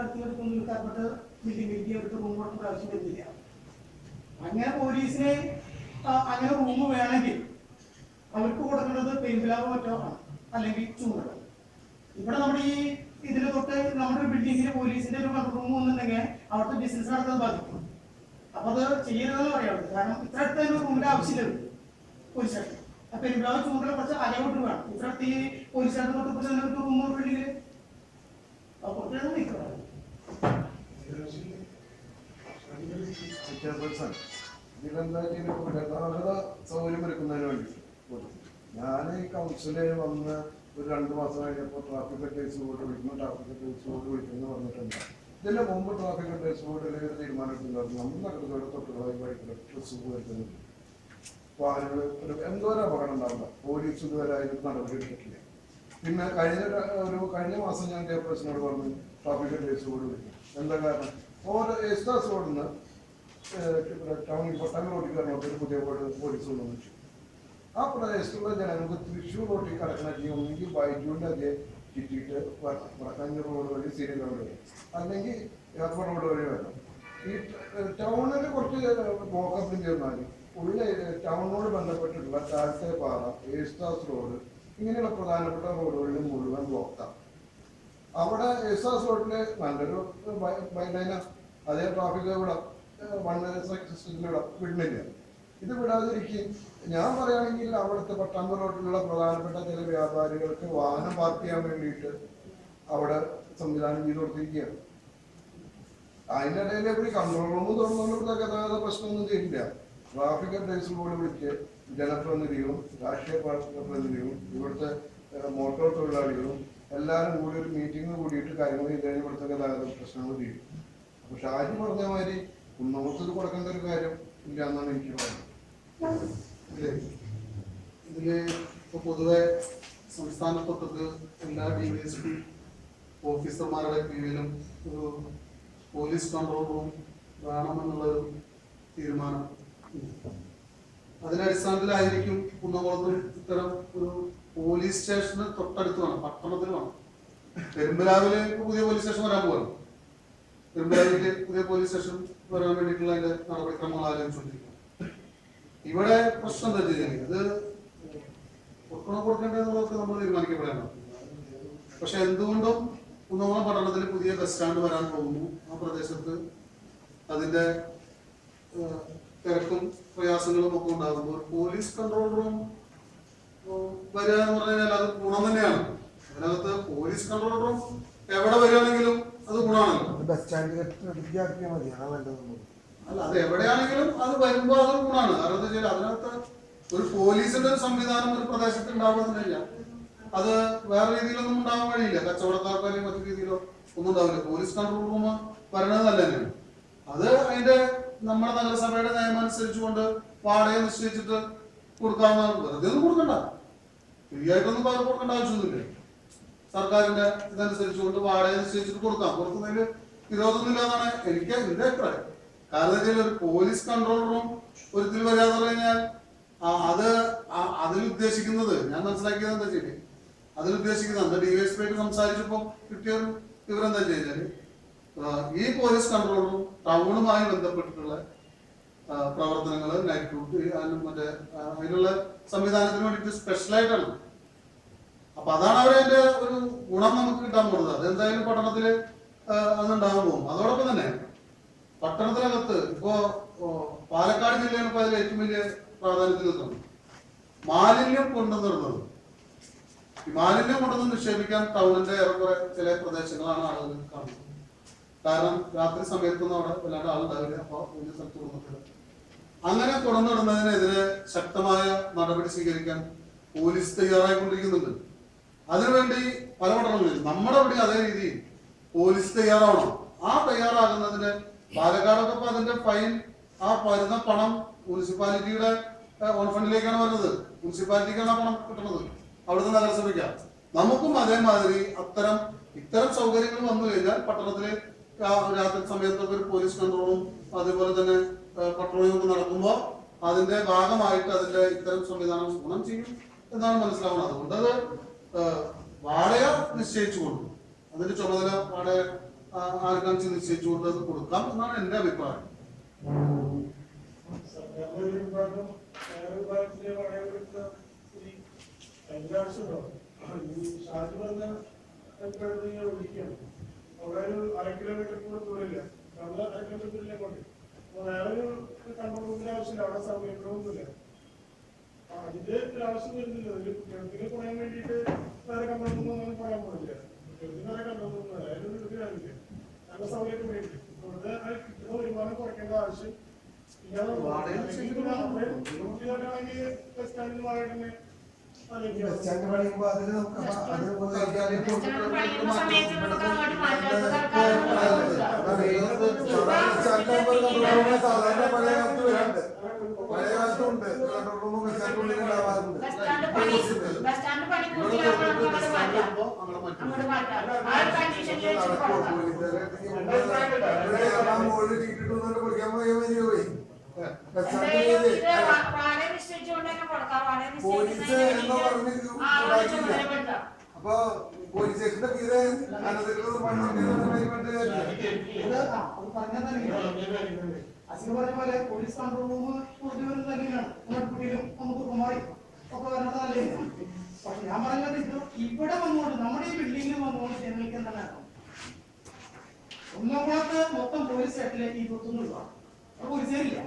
അടുത്തുള്ള carpet building building എടുത്ത് room കൊടുക്കേണ്ട ആവശ്യം വരുന്നില്ല അങ്ങനെ പോലീസിന് അങ്ങനെ റൂം വേണമെങ്കിൽ അവർക്ക് കൊടുക്കേണ്ടത് പെയിൻപിലാവ് മറ്റോ അല്ലെങ്കിൽ ചൂട് ഇവിടെ നമ്മുടെ ഈ ഇതിന് തൊട്ട് നമ്മുടെ ബിൽഡിങ്ങിന് പോലീസിന്റെ ഒരു റൂം വന്നിട്ടുണ്ടെങ്കിൽ അവിടുത്തെ ബിസിനസ് നടത്താൻ ബാധിക്കും. അപ്പൊ അത് ചെയ്യരുതെന്ന് പറയാനുള്ളത് കാരണം ഇത്ര അടുത്ത് തന്നെ റൂമിന്റെ ആവശ്യമില്ല പോലീസ് സ്റ്റേഷൻ അപ്പൊ പെരുമ്പിലാവ് ചൂണ്ടിൽ കുറച്ച് അലയോട്ട് വേണം. ഇത്ര അടുത്ത് ഈ പോലീസ് സ്റ്റേഷൻ തൊട്ട് കുറച്ച് റൂം ബിൽഡിങ്ങിൽ അപ്പൊ കുറച്ചു നിൽക്കണം. ചെയർപേഴ്സൺ ഇതിലെന്താ ചെയ്യുന്നത് ഗതാഗത സൗകര്യം ഒരുക്കുന്നതിന് വേണ്ടി ഞാൻ ഈ കൗൺസിലിൽ വന്ന് ഒരു രണ്ട് മാസം കഴിഞ്ഞപ്പോൾ ട്രാഫിക് കേസ് ബോർഡ് വിളിക്കുന്നു ട്രാഫിക് കേസ് ബോർഡ് വിളിക്കുന്നു പറഞ്ഞിട്ടുണ്ട്. ഇതിന് മുമ്പ് ട്രാഫിക് കേസ് ബോർഡിൽ ഒരു തീരുമാനം എടുത്തിട്ടുണ്ടായിരുന്നു നമ്മൾ നഗരത്തോടെ തൊട്ടുകളായി വഴിക്കുള്ള ഡ്രസ്സ് വരുത്തുന്നു വാഹനങ്ങൾ ഒരു എന്തോ ഒരു അപകടം ഉണ്ടാവില്ല പോലീസ് ഇതുവരെ അതിന് നടപടി എടുത്തിട്ടില്ല. പിന്നെ കഴിഞ്ഞ ഒരു കഴിഞ്ഞ മാസം ഞാൻ ചെയർപേഴ്സണോട് പറഞ്ഞു ട്രാഫിക് കേസ് ബോർഡ് വിളിക്കും എന്താ കാരണം? ഓരോ എസ്റ്റാസ് റോഡിൽ നിന്ന് ടൗണിൽ കയറണത്തിൽ ഒരു പുതിയ ബോർഡ് പോലീസ് കൊണ്ടുവന്നു ആ പ്രദേശത്തുള്ള ജനങ്ങൾക്ക് തൃശ്ശൂർ റോട്ടിൽ കിടക്കണമെങ്കിൽ ഒന്നെങ്കിൽ വൈദ്യുവിന്റെ അതേ ചുറ്റിയിട്ട് വടക്കഞ്ഞ റോഡ് വഴി സീരിയൽ റോഡ് വഴി അല്ലെങ്കിൽ എയർപോർട്ട് റോഡ് വഴി വരണം ഈ ടൗണിൽ കുറച്ച് ബ്ലോക്കപ്പ് ചെയ്താൽ ഉള്ള ടൗണിനോട് ബന്ധപ്പെട്ടിട്ടുള്ള താഴത്തെ പാറ ഏസ്റ്റാസ് റോഡ് ഇങ്ങനെയുള്ള പ്രധാനപ്പെട്ട റോഡുകളിൽ മുഴുവൻ ബ്ലോക്കാണ് അവിടെ എസ്ആസ് റോഡിൽ നല്ലൊരു ബൈലൈന അതേ ട്രാഫിക് ഇവിടെ ഇവിടെ വിടുന്നില്ല ഇത് വിടാതിരിക്കും ഞാൻ പറയുകയാണെങ്കിൽ അവിടുത്തെ പട്ടാമ്പ റോഡിലുള്ള പ്രധാനപ്പെട്ട ചില വ്യാപാരികൾക്ക് വാഹനം പാർക്ക് ചെയ്യാൻ വേണ്ടിയിട്ട് അവിടെ സംവിധാനം ചെയ്തു കൊടുത്തിരിക്കുകയാണ്. അതിന്റെ ഇടയിൽ എപ്പോഴും കൺട്രോൾ റൂമും തുറന്നുകൊണ്ട് ഗതാഗത പ്രശ്നമൊന്നും ചെയ്യില്ല ട്രാഫിക് അഡ്വൈസർ ബോർഡ് വിളിച്ച് ജനപ്രതിനിധിയും രാഷ്ട്രീയ പാർട്ടി പ്രതിനിധികളും ഇവിടുത്തെ മോട്ടോർ തൊഴിലാളികളും എല്ലാവരും കൂടി ഒരു മീറ്റിംഗ് കൂടിയിട്ട് കാര്യങ്ങൾ ചെയ്ത് കഴിഞ്ഞാൽ ഇവിടുത്തെ ഗതാഗത പ്രശ്നങ്ങൾ തീരും. പക്ഷെ ഷാജി പറഞ്ഞ മാതിരി കുന്നോത്തത് കൊടുക്കേണ്ട ഒരു കാര്യം ഇല്ല എന്നാണ് എനിക്ക് പറയുന്നത്. ഇതിൽ ഇപ്പൊ പൊതുവെ സംസ്ഥാന സംസ്ഥാനത്തൊട്ടത് എല്ലാ ഡി വൈ എസ് പി ഓഫീസർമാരുടെ കീഴിലും ഒരു പോലീസ് കൺട്രോൾ റൂം വേണമെന്നുള്ളൊരു തീരുമാനം. അതിനടിസ്ഥാനത്തിലായിരിക്കും അടിസ്ഥാനത്തിലായിരിക്കും ഇത്തരം ഒരു പോലീസ് സ്റ്റേഷന് തൊട്ടടുത്ത് വേണം പട്ടണത്തിൽ വേണം. പെരുമ്പലാവിൽ പുതിയ പോലീസ് സ്റ്റേഷൻ വരാൻ പോകണം പെരുമ്പലാവിലേക്ക് പുതിയ പോലീസ് സ്റ്റേഷൻ വരാൻ വേണ്ടിയിട്ടുള്ള അതിന്റെ നടപടിക്രമങ്ങൾ ആലോചിച്ചുകൊണ്ടിരിക്കുന്നു. ഇവിടെ പ്രശ്നം എന്താ വെച്ച് കഴിഞ്ഞാൽ ഇത് കൊടുക്കണോ കൊടുക്കേണ്ടതെന്നുള്ളതൊക്കെ നമ്മൾ തീരുമാനിക്കപ്പെടണം പക്ഷെ എന്തുകൊണ്ടും കുന്നംകുളം പട്ടണത്തിൽ പുതിയ ബസ് സ്റ്റാൻഡ് വരാൻ പോകുന്നു. ആ പ്രദേശത്ത് അതിന്റെ തിരക്കും പ്രയാസങ്ങളും ഒക്കെ ഉണ്ടാകുമ്പോൾ പോലീസ് കൺട്രോൾ റൂം വരിക എന്ന് പറഞ്ഞു കഴിഞ്ഞാൽ അത് ഗുണം തന്നെയാണ്. അതിനകത്ത് പോലീസ് കൺട്രോൾ റൂം എവിടെ വരികയാണെങ്കിലും അത് സ്റ്റാൻഡ് വിദ്യാർത്ഥിയാൽ മതി അതാ വേണ്ടത് അത് എവിടെയാണെങ്കിലും അത് വരുമ്പോ അത് ഗുണാണ് കാരണം എന്താ വെച്ചാൽ അതിനകത്ത് ഒരു പോലീസിന്റെ ഒരു സംവിധാനം ഒരു പ്രദേശത്ത് ഉണ്ടാവുന്നില്ല അത് വേറെ രീതിയിലൊന്നും ഉണ്ടാവാൻ വഴിയില്ല. കച്ചവടക്കാർക്കോ അല്ലെങ്കിൽ മറ്റു രീതിയിലോ ഒന്നും ഉണ്ടാവില്ല. പോലീസ് കൺട്രോൾ റൂം വരണത് നല്ല തന്നെയാണ് അത് അതിന്റെ നമ്മുടെ നഗരസഭയുടെ നിയമം അനുസരിച്ചുകൊണ്ട് വാടക നിശ്ചയിച്ചിട്ട് കൊടുക്കാവുന്നതാണ്. വെറുതെ ഒന്നും കൊടുക്കണ്ട. ഫ്രീ ആയിട്ടൊന്നും കൊടുക്കേണ്ട ആവശ്യമൊന്നുമില്ല. സർക്കാരിന്റെ ഇതനുസരിച്ചുകൊണ്ട് വാടക നിശ്ചയിച്ചിട്ട് കൊടുക്കാം. കൊടുക്കുന്നതിൽ എന്നാണ് എനിക്ക് എന്റെ അഭിപ്രായം. കാരണം വെച്ചാൽ ഒരു പോലീസ് കൺട്രോൾ റൂം ഒരിക്കൽ വരാന്ന് പറഞ്ഞു കഴിഞ്ഞാൽ അത് അതിൽ ഉദ്ദേശിക്കുന്നത് ഞാൻ മനസ്സിലാക്കിയത് എന്താ വെച്ചാൽ അതിൽ ഉദ്ദേശിക്കുന്നത് അന്ന് ഡിവൈഎസ്പി ആയിട്ട് സംസാരിച്ചപ്പോൾ കിട്ടിയ ഒരു വിവരം എന്താ വെച്ച് ഈ പോലീസ് കൺട്രോൾ റൂം ടൗണുമായി ബന്ധപ്പെട്ടിട്ടുള്ള പ്രവർത്തനങ്ങൾ നൈറ്റ് ഡ്യൂട്ടി മറ്റേ അതിനുള്ള സംവിധാനത്തിന് വേണ്ടിയിട്ട് സ്പെഷ്യലായിട്ടാണ് അപ്പൊ അതാണ് അവരെ ഒരു ഗുണം നമുക്ക് കിട്ടാൻ പോകുന്നത്. അതെന്തായാലും പട്ടണത്തിൽ അതുണ്ടാകാൻ പോകും. അതോടൊപ്പം തന്നെ പട്ടണത്തിനകത്ത് ഇപ്പോ പാലക്കാട് ജില്ലയാണ് ഇപ്പൊ അതിൽ ഏറ്റവും വലിയ പ്രാധാന്യത്തിൽ നിൽക്കുന്നത്. മാലിന്യം കൊണ്ടുവന്നിരുന്നത് ഈ മാലിന്യം കൊണ്ടുവന്ന് നിക്ഷേപിക്കാൻ ടൗണിന്റെ ഏറെക്കുറെ ചില പ്രദേശങ്ങളാണ് ആളുകൾ കാണുന്നത്. കാരണം രാത്രി സമയത്തൊന്നും അവിടെ വല്ലാണ്ട് ആളുണ്ടാവില്ല. അപ്പൊ വലിയ സ്ഥലത്ത് കൊണ്ടുവന്നിട്ടില്ല അങ്ങനെ കൊണ്ടുവന്നിടുന്നതിനെതിരെ ശക്തമായ നടപടി സ്വീകരിക്കാൻ പോലീസ് തയ്യാറായിക്കൊണ്ടിരിക്കുന്നുണ്ട്. അതിനുവേണ്ടി പല പട്ടണങ്ങളിൽ നമ്മുടെ അവിടെ അതേ രീതിയിൽ പോലീസ് തയ്യാറാവണം. ആ തയ്യാറാകുന്നതിന് പാലക്കാടൊക്കെ ഇപ്പൊ അതിന്റെ ഫൈൻ ആ വരുന്ന പണം മുനിസിപ്പാലിറ്റിയുടെ ഓൺ ഫണ്ടിലേക്കാണ് വരുന്നത്. മുനിസിപ്പാലിറ്റിക്കാണ് ആ പണം കിട്ടുന്നത്. അവിടുത്തെ നഗരസഭയ്ക്കാണ് നമുക്കും അതേമാതിരി അത്തരം ഇത്തരം സൗകര്യങ്ങൾ വന്നു കഴിഞ്ഞാൽ പട്ടണത്തിലെ രാത്രി സമയത്തൊക്കെ ഒരു പോലീസ് കൺട്രോളും അതേപോലെ തന്നെ പട്രോളിംഗ് ഒക്കെ നടക്കുമ്പോൾ അതിന്റെ ഭാഗമായിട്ട് അതിന്റെ ഇത്തരം സംവിധാനം ഗുണം ചെയ്യും എന്നാണ് മനസ്സിലാവുന്നത്. അതുകൊണ്ട് അത് വാടക നിശ്ചയിച്ചു കൊടുക്കും അതിന്റെ ചുമതല അവിടെ ആർക്കാണെന്ന് വെച്ചാൽ അത് കൊടുക്കാം എന്നാണ് എന്റെ അഭിപ്രായം. കിലോമീറ്റർ ആവശ്യമില്ല പറയാൻ വേണ്ടിയിട്ട് വേറെ കൺട്രോൾ റൂം ഒന്നും പറയാൻ പോകുന്നില്ല കുട്ടികൾക്ക് വേറെ കൺട്രോൾ റൂം അതിനൊന്നും ഒരു കാര്യമില്ല നല്ല സൗകര്യം വേണ്ടി ഇവിടുത്തെ ആ കിട്ടുന്ന വരുമാനം കുറയ്ക്കേണ്ട ആവശ്യം ബസ് സ്റ്റാൻഡ് പണിയുമ്പോ അതിൽ നമുക്ക് അപ്പൊ അത് ഒന്ന് പണിയുന്ന സമയത്ത് നമുക്ക് അങ്ങോട്ട് മാറ്റാം ബസ് സ്റ്റാൻഡിലാകുമ്പോ ഒരു control room സാധാരണ പഴയ കാലത്ത് വരാറുണ്ട് പഴയ കാലത്തും ഉണ്ട് സ്റ്റാൻഡിനുള്ളിൽ ഉണ്ടാവാറുണ്ട് ബസ് സ്റ്റാൻഡ് പണി ബസ് സ്റ്റാൻഡ് പണി പൂർത്തിയാകുമ്പോൾ നമുക്ക് അങ്ങോട്ട് മാറ്റാം അങ്ങോട്ട് മാറ്റാം ആ ഒരു കണ്ടീഷനിൽ വെച്ച് കൊടുക്കാം മുകളിൽ ടിക്കറ്റ് ഇട്ടുകൊണ്ട് പഠിക്കാൻ പോയാൽ മതി പോയി ബസ് എന്തായാലും ഇത് സ്റ്റാൻഡിൽ വാ- വാടക നിശ്ചയിച്ചുകൊണ്ട് തന്നെ കൊടുക്കാം വാടക പോലീസ് എന്ന് പറഞ്ഞ് വേണ്ടിയിട്ട് ആ ഒരു ചുമതലപ്പെടുത്താം അപ്പൊ പോലീസ് സ്റ്റേഷന്റെ പേര് അനധികൃത അസിന് പറഞ്ഞ പോലെ പോലീസ് കൺട്രോൾ റൂം കൂടുതൽ വരുന്നത് തന്നെയാണ് കുട്ടിയിലും നമുക്ക് കുമാരി ഒക്കെ വരുന്നത് പക്ഷെ ഞാൻ പറഞ്ഞത് ഇത് ഇവിടെ വന്നുകൊണ്ട് നമ്മുടെ ഈ ബിൽഡിങ്ങിൽ വന്നുകൊണ്ട് ജനങ്ങൾക്ക് എന്താണ് നേട്ടം ഒന്നാമത്തെ മൊത്തം പോലീസ് സ്റ്റേഷനിലേക്ക് ഇരുപത്തൊന്ന് രൂപ അത് പോലീസുകാരില്ല.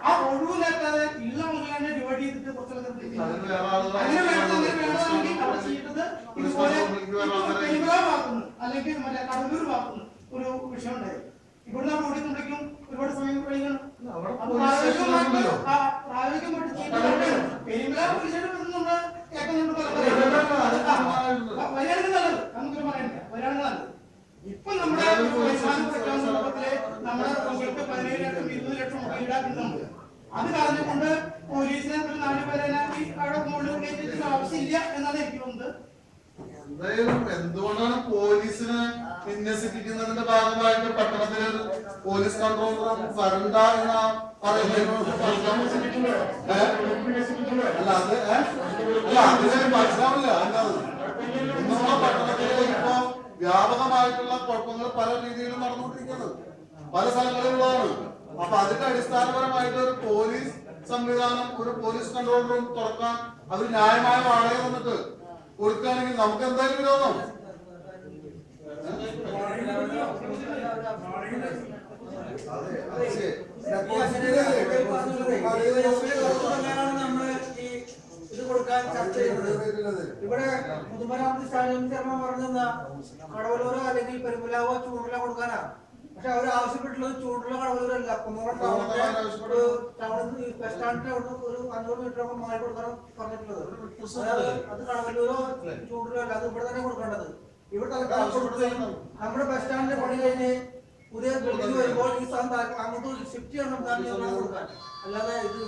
ആ ഒഴിവ് നേരത്തെ ഇള്ള മുതലാണ്ട് ഡിവൈഡ് ചെയ്തിട്ട് കുറച്ചൊക്കെ അങ്ങനെ വേണം അങ്ങനെ വേണമെങ്കിൽ അവിടെ ചെയ്തത് ഇതുപോലെ പെരുമ്പള അല്ലെങ്കിൽ മറ്റേ കടലൂർ ഭാഗത്തുനിന്ന് ഒരു വിഷയം ഉണ്ടായി. ഇവിടെ റോഡിൽ നിന്നേക്കും ഒരുപാട് സമയം കഴിയണം പ്രായോഗികമായിട്ട് പ്രായോഗികമായിട്ട് പെരുമ്പള പോലീസുകാരുടെ അടുത്ത് നമ്മൾ കേൾക്കുന്നുണ്ട്. വരികയാണെങ്കിൽ നല്ലത്. നമുക്കൊരു പറയാനില്ല. വരികയാണെങ്കിൽ നല്ലത്. ഇപ്പൊ നമ്മുടെ സന്ദർഭത്തിൽ നമ്മുടെ കുട്ടികൾക്ക് പതിനേഴ് ലക്ഷം ഇരുപത് ലക്ഷം ഒക്കെ ഈടാക്കുന്നുണ്ട് അത് കളഞ്ഞുകൊണ്ട് പോലീസിനെ നാല് പേരെ ഈ അവിടെ മുകളിൽ കയറ്റിട്ട് ആവശ്യമില്ല എന്നാണ് എനിക്ക് തോന്നുന്നത് എന്തായാലും എന്തുകൊണ്ടാണ് പോലീസിനെ വിന്യസിപ്പിക്കുന്നതിന്റെ ഭാഗമായിട്ട് പട്ടണത്തിൽ ഒരു പോലീസ് കൺട്രോൾ റൂം വരണ്ട എന്ന പറയുന്നത്? അല്ല അത്? അല്ല അതിന് മനസ്സിലാവില്ല എന്താണ് പട്ടണത്തിൽ വ്യാപകമായിട്ടുള്ള കുഴപ്പങ്ങൾ പല രീതിയിലും നടന്നുകൊണ്ടിരിക്കുന്നത്. പല സ്ഥലങ്ങളിലുള്ളതാണ്. അപ്പൊ അതിന്റെ അടിസ്ഥാനപരമായിട്ട് ഒരു പോലീസ് സംവിധാനം ഒരു പോലീസ് കൺട്രോൾ റൂം തുറക്കാൻ അത് ന്യായമായ വാടക വന്നിട്ട് കൊടുക്കുകയാണെങ്കിൽ നമുക്ക് എന്തായാലും വിരോധം? ഇത് കൊടുക്കാൻ ചർച്ച ചെയ്യുന്നത് ഇവിടെ പൊതുമരാമത്ത് സ്റ്റാലിൻ ശർമ്മ പറഞ്ഞെന്താ കടവലൂരോ അല്ലെങ്കിൽ പെരുമ്പലാവോ ചൂടുള്ള കൊടുക്കാനാ? പക്ഷെ അവർ ആവശ്യപ്പെട്ടുള്ളത് ചൂടുള്ള കടവലൂരല്ല കുന്നോളം ഒരു ടൗണിൽ ബസ് സ്റ്റാൻഡിന്റെ അവിടുന്ന് ഒരു അഞ്ഞൂറ് മീറ്റർ ഒക്കെ മാറി കൊടുക്കണം പറഞ്ഞിട്ടുള്ളത്. അത് കടവലൂരോ ചൂടുള്ള അല്ല? അത് ഇവിടെ തന്നെ കൊടുക്കേണ്ടത്. ഇവിടെ നമ്മുടെ ബസ് സ്റ്റാൻഡിന്റെ പണി കഴിഞ്ഞ് പുതിയ ബിൽഡിംഗ് വരുമ്പോൾ ഈ സാധനം അങ്ങോട്ട് ഷിഫ്റ്റ് ചെയ്യണം താഴെ ഇവിടെ കൊടുക്കാൻ അല്ലാതെ ഇത്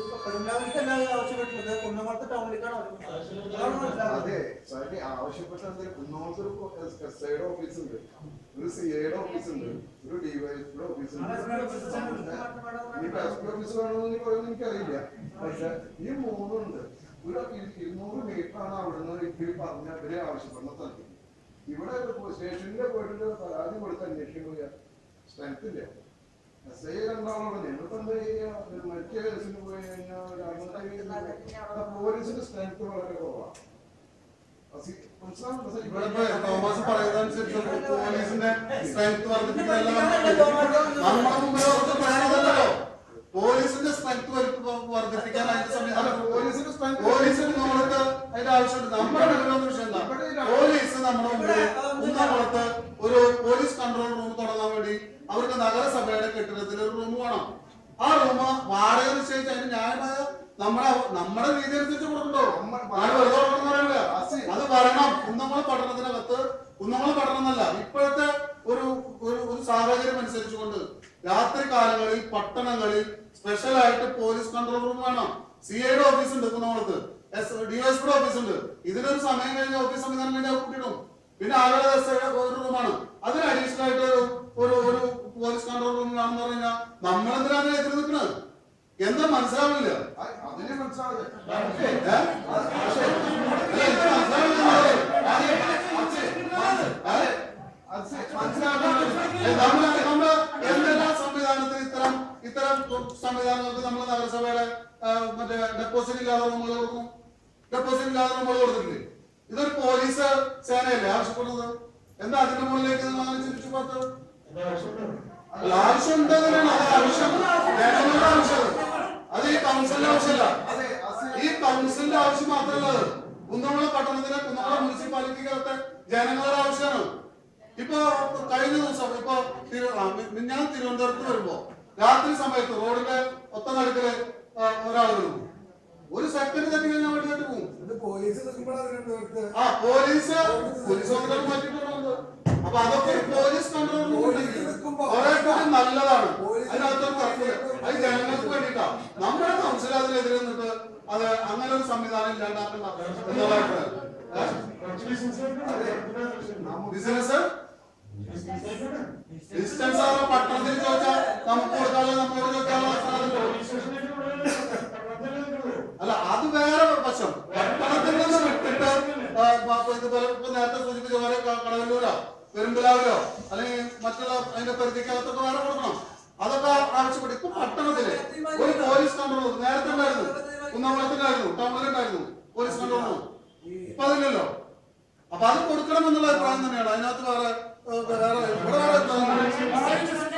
ടൗണിലേക്കാണ് അതെ ഒരു ഓഫീസ് ഉണ്ട്. ഒരു സി ഐയുടെ ഓഫീസ് ഉണ്ട്. ഒരു ഡിവൈഎസ്പിയുടെ ഓഫീസ് ഉണ്ട്. ഈ ഓഫീസ് വേണമെന്ന് പറയുന്നത് എനിക്കറിയില്ല. പക്ഷെ ഈ മൂന്നുണ്ട്. ഒരു ഇരു- ഇരുന്നൂറ് മീറ്റർ ആണ് അവിടുന്ന് ഇവർ പറഞ്ഞ ഇവരെ ആവശ്യപ്പെടുന്ന സ്ഥലത്ത് ഇവിടെ സ്റ്റേഷനിലെ പോയിട്ട് പരാതി കൊടുത്ത് അന്വേഷിക്കുമ്പോൾ എസ് ഐ എന്താ മറ്റേ കേസിന് പോയി കഴിഞ്ഞാൽ പോലീസിന്റെ സ്ട്രെങ്ത് വളരെ കുറവാണ് തോമസ് പറയുന്നതനുസരിച്ച് പോലീസിന്റെ സ്ട്രെങ്ത് പോലീസിന്റെ സ്ട്രെങ്ത് വർദ്ധിപ്പിക്കാൻ അതിന്റെ സംവിധാനം പോലീസിന്റെ പോലീസിന് നമ്മൾക്ക് അതിന്റെ ആവശ്യമുണ്ട്. നമ്മുടെ വിഷയം പോലീസ് നമ്മുടെ മുമ്പിൽ ഒരു പോലീസ് കൺട്രോൾ റൂം തുടങ്ങാൻ വേണ്ടി അവർക്ക് നഗരസഭയുടെ കെട്ടിടത്തിൽ ഒരു റൂം വേണം. ആ റൂം വാടക നിശ്ചയിച്ച് അതിന് ന്യായമായ നമ്മുടെ നമ്മുടെ രീതി അനുസരിച്ച് കൊടുക്കണ്ടോ. അത് വരണം. കുന്നമ്മള പട്ടണത്തിനകത്ത് കുന്നമ്മള എന്നല്ല ഇപ്പോഴത്തെ ഒരു ഒരു സാഹചര്യം അനുസരിച്ചുകൊണ്ട് രാത്രി കാലങ്ങളിൽ പട്ടണങ്ങളിൽ സ്പെഷ്യൽ ആയിട്ട് പോലീസ് കൺട്രോൾ റൂം വേണം. സി ഐയുടെ ഓഫീസ് ഉണ്ട് കുന്നംകുളത്ത്. എസ് ഡിവൈഎസ്പിയുടെ ഓഫീസ് ഉണ്ട്. ഇതിനൊരു സമയം കഴിഞ്ഞ ഓഫീസ് സംവിധാനം കഴിഞ്ഞാൽ കൂട്ടിയിടും പിന്നെ അവരുടെ ഒരു റൂമാണ്. അതിന് അഡീഷണൽ ആയിട്ട് ഒരു ഒരു പോലീസ് കൺട്രോൾ റൂം കാണുന്ന പറഞ്ഞാൽ നമ്മൾ എന്തിനാണ് എതിർ നിൽക്കുന്നത് എന്താ മനസ്സിലാവില്ല അതിനെ എന്തെല്ലാം സംവിധാനത്തിന് ഇത്തരം ഇത്തരം സംവിധാനങ്ങൾക്ക് നമ്മൾ നഗരസഭയുടെ മറ്റേ ഡെപ്പോസിറ്റ് ഇല്ലാതെ നമ്മൾ കൊടുക്കും. ഡെപ്പോസിറ്റ് ഇല്ലാതെ നമ്മൾ കൊടുത്തിട്ടില്ലേ? ഇതൊരു പോലീസ് സേനയല്ലേ? ആവശ്യപ്പെടുന്നത് എന്താ അതിന്റെ മുകളിലേക്ക് നിങ്ങൾ പത്ത് അല്ല ആവശ്യം. അത് ഈ കൗൺസിലിന്റെ ആവശ്യമല്ല. ഈ കൗൺസിലിന്റെ ആവശ്യം മാത്രമല്ല അത്. പട്ടണത്തിലെ മുനിസിപ്പാലിറ്റിക്കകത്തെ ജനങ്ങളുടെ ആവശ്യമാണ്. ഇപ്പൊ കഴിഞ്ഞ ദിവസം ഇപ്പൊ ഞാൻ തിരുവനന്തപുരത്ത് വരുമ്പോ രാത്രി സമയത്ത് റോഡിന്റെ ഒത്ത നടുക്കിൽ ഒരാൾ വരും ഒരു സെക്കൻഡ് തന്നെ കഴിഞ്ഞാൽ വണ്ടിയായിട്ട് പോകും. പോലീസ് ആ പോലീസ് പോലീസ് ഓഫീസർ മാറ്റിയിട്ടുണ്ട് അപ്പൊ അതൊക്കെ ഒരു പോലീസ് കൺട്രോൾ കൂടി നല്ലതാണ്. അതിനകത്തൊരു കുഴപ്പമില്ല അത് ജനങ്ങൾക്ക് വേണ്ടിട്ടാ നമ്മുടെ കൗൺസിൽ അതിനെതിരെ നിന്നിട്ട് അത് അങ്ങനെ ഒരു സംവിധാനം ഇല്ലാണ്ടാക്കുന്ന ബിസിനസ് ഡിസ്റ്റൻസ് പട്ടണത്തിൽ ചോദിച്ചാൽ നമുക്ക് കൊടുക്കാനുള്ള നമ്മളോട് ചോദിക്കാനുള്ള അല്ല അത് വേറെ വശം പട്ടണത്തിൽ നിന്ന് വിട്ടിട്ട് ഇതുപോലെ നേരത്തെ സൂചിപ്പിച്ച പോലെ കടവല്ലൂരോ പെരുമ്പലാവിലോ അല്ലെങ്കിൽ മറ്റുള്ള അതിന്റെ പരിധിക്കകത്തൊക്കെ വേറെ കൊടുക്കണം. അതൊക്കെ ആവശ്യപ്പെട്ടു. ഇപ്പൊ പട്ടണത്തിൽ ഒരു പോലീസ് കൺട്രോൾ നേരത്തെ ഉണ്ടായിരുന്നു. കുന്നംകുളത്തിലായിരുന്നു ടൗണിലുണ്ടായിരുന്നു. പോലീസ് കൺട്രോൾ ഇപ്പൊ അതില്ലല്ലോ. അപ്പൊ അത് കൊടുക്കണം എന്നുള്ള അഭിപ്രായം തന്നെയാണ്. അതിനകത്ത് വേറെ വേറെ ഇവിടെ വേറെ